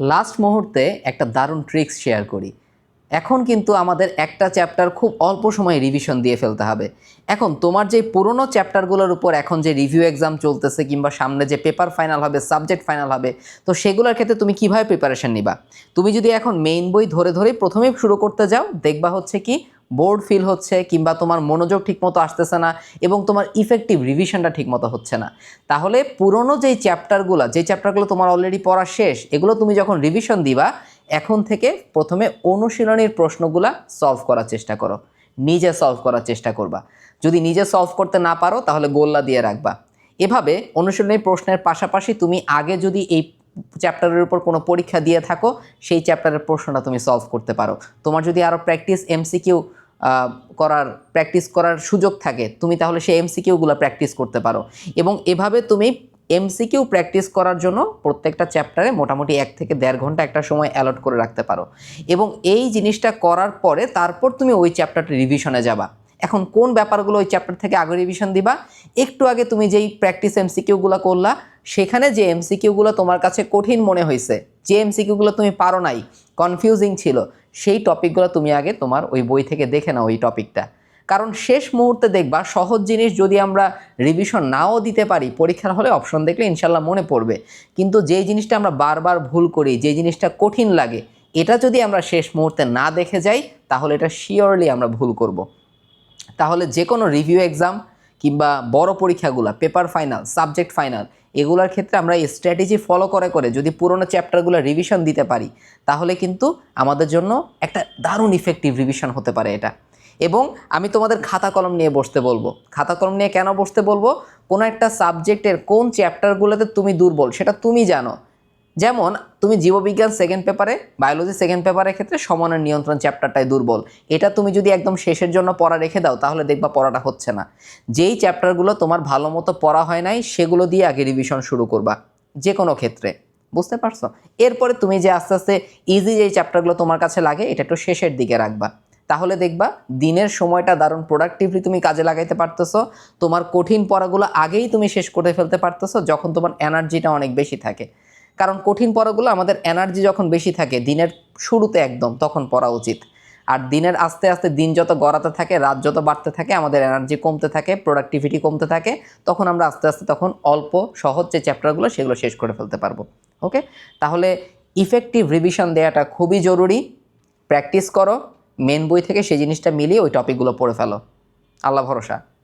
Last মুহূর্তে একটা দারুণ ট্রিক্স শেয়ার করি। এখন কিন্তু আমাদের একটা চ্যাপ্টার খুব অল্প সময়ে রিভিশন দিয়ে ফেলতে হবে। এখন তোমার যে পুরনো চ্যাপ্টারগুলোর উপর এখন যে রিভিউ এক্সাম চলতেছে কিংবা সামনে যে পেপার ফাইনাল হবে সাবজেক্ট ফাইনাল হবে, তো সেগুলোর ক্ষেত্রে তুমি কীভাবে প্রিপারেশন নিবা? তুমি যদি এখন মেইন বই ধরে ধরে প্রথমেই শুরু করতে যাও, দেখবা হচ্ছে কি বোর্ড ফিল হচ্ছে কিংবা তোমার মনোযোগ ঠিকমতো আসতেছে না এবং তোমার ইফেক্টিভ রিভিশনটা ঠিকমতো হচ্ছে না। তাহলে পুরনো যেই চ্যাপ্টারগুলো যে চ্যাপ্টারগুলো তোমার অলরেডি পড়া শেষ, এগুলো তুমি যখন রিভিশন দিবা, এখন থেকে প্রথমে অনুশীলনীর প্রশ্নগুলা সলভ করার চেষ্টা করো। নিজে সলভ করার চেষ্টা করবা। যদি নিজে সলভ করতে না পারো, তাহলে গোল্লা দিয়ে রাখবা। এভাবে অনুশীলনী প্রশ্নের পাশাপাশি তুমি আগে যদি এই চ্যাপ্টারের উপর কোনো পরীক্ষা দিয়ে থাকো, সেই চ্যাপ্টারের প্রশ্নটা তুমি সলভ করতে পারো। তোমার যদি আরও প্র্যাকটিস এমসিকিউ করার প্র্যাকটিস করার সুযোগ থাকে, তুমি তাহলে সেই এমসিকিউগুলো প্র্যাকটিস করতে পারো। এবং এভাবে তুমি এমসিকিউ প্র্যাকটিস করার জন্য প্রত্যেকটা চ্যাপ্টারে মোটামুটি এক থেকে দেড় ঘণ্টা একটা সময় অ্যালট করে রাখতে পারো। এবং এই জিনিসটা করার পরে তারপর তুমি ওই চ্যাপ্টারটা রিভিশনে যাবা। এখন কোন ব্যাপারগুলো ওই চ্যাপ্টার থেকে আগে রিভিশন দিবা? একটু আগে তুমি যেই প্র্যাকটিস এমসিকিউগুলো করলা, সেখানে যে এমসিকিউগুলো তোমার কাছে কঠিন মনে হয়েছে, যে এমসিকিউগুলো তুমি পারো নাই কনফিউজিং ছিল, সেই টপিকগুলো তুমি আগে তোমার ওই বই থেকে দেখে নাও ওই টপিকটা কারণ শেষ মুহূর্তে দেখবা, সহজ জিনিস যদি আমরা রিভিশন নাও দিতে পারি, পরীক্ষার হলে অপশন দেখলে ইনশাল্লাহ মনে পড়বে। কিন্তু যেই জিনিসটা আমরা বারবার ভুল করি, যে জিনিসটা কঠিন লাগে, এটা যদি আমরা শেষ মুহূর্তে না দেখে যাই, তাহলে এটা শিওরলি আমরা ভুল করব। তাহলে যে কোনো রিভিউ এক্সাম কিংবা বড় পরীক্ষাগুলো পেপার ফাইনাল সাবজেক্ট ফাইনাল এগুলোর ক্ষেত্রে আমরা এই স্ট্র্যাটেজি ফলো করে করে যদি পুরোনো চ্যাপ্টারগুলো রিভিশন দিতে পারি, তাহলে কিন্তু আমাদের জন্য একটা দারুণ ইফেক্টিভ রিভিশন হতে পারে এটা। এবং আমি তোমাদের খাতা কলম নিয়ে বসতে বলব। খাতা কলম নিয়ে কেন বসতে বলব? কোনো একটা সাবজেক্টের কোন চ্যাপ্টারগুলোতে তুমি দুর্বল, সেটা তুমি জানো। যেমন, তুমি জীববিজ্ঞান সেকেন্ড পেপারে বায়োলজি সেকেন্ড পেপারের ক্ষেত্রে সমানের নিয়ন্ত্রণ চ্যাপ্টারটাই দুর্বল। এটা তুমি যদি একদম শেষের জন্য পড়া রেখে দাও, তাহলে দেখবা পড়াটা হচ্ছে না। যেই চ্যাপ্টারগুলো তোমার ভালো মতো পড়া হয় নাই, সেগুলো দিয়ে আগে রিভিশন শুরু করবা যে কোনো ক্ষেত্রে। বুঝতে পারছ? এরপরে তুমি যে আস্তে আস্তে ইজি যেই চ্যাপ্টারগুলো তোমার কাছে লাগে, এটা একটু শেষের দিকে রাখবা। তাহলে দেখবা, দিনের সময়টা দারুণ প্রোডাক্টিভলি তুমি কাজে লাগাইতে পারতেছো, তোমার কঠিন পড়াগুলো আগেই তুমি শেষ করে ফেলতে পারতেছো, যখন তোমার এনার্জিটা অনেক বেশি থাকে। কারণ কঠিন পড়াগুলো আমাদের এনার্জি যখন বেশি থাকে, দিনের শুরুতে একদম, তখন পড়া উচিত। আর দিনের আস্তে আস্তে দিন যত গড়াতে থাকে, রাত যত বাড়তে থাকে, আমাদের এনার্জি কমতে থাকে প্রোডাক্টিভিটি কমতে থাকে, তখন আমরা আস্তে আস্তে তখন অল্প, সহজ যে চ্যাপ্টারগুলো সেগুলো শেষ করে ফেলতে পারব। ওকে তাহলে ইফেক্টিভ রিভিশন দেওয়াটা খুবই জরুরি। প্র্যাকটিস করো মেন বই থেকে সেই জিনিসটা মিলিয়ে ওই টপিকগুলো পড়ে ফেলো। আল্লাহ ভরসা।